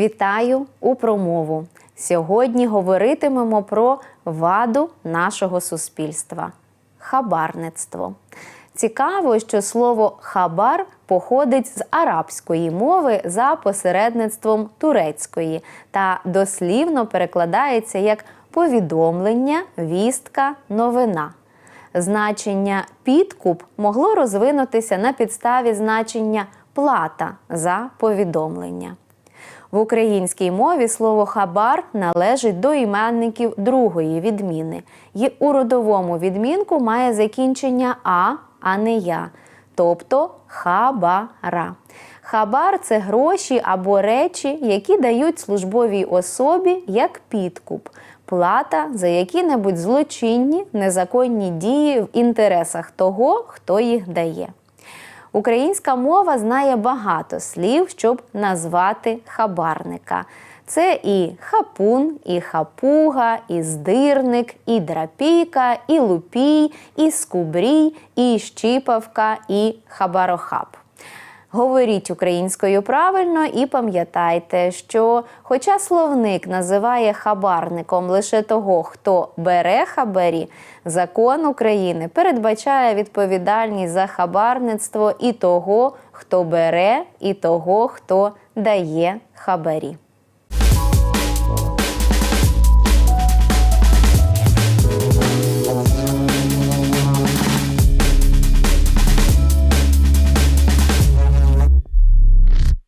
Вітаю у промову. Сьогодні говоритимемо про ваду нашого суспільства хабарництво. Цікаво, що слово хабар походить з арабської мови за посередництвом турецької та дослівно перекладається як повідомлення, вістка, новина. Значення підкуп могло розвинутися на підставі значення плата за повідомлення. В українській мові слово хабар належить до іменників другої відміни і у родовому відмінку має закінчення а, а не я, тобто хабара. Хабар це гроші або речі, які дають службовій особі як підкуп, плата за які-небудь злочинні незаконні дії в інтересах того, хто їх дає. Українська мова знає багато слів, щоб назвати хабарника. Це і хапун, і хапуга, і здирник, і драпійка, і лупій, і скубрій, і щіпавка, і хабарохаб. Говоріть українською правильно і пам'ятайте, що, хоча словник називає хабарником лише того, хто бере хабарі, закон України передбачає відповідальність за хабарництво і того, хто бере, і того, хто дає хабарі.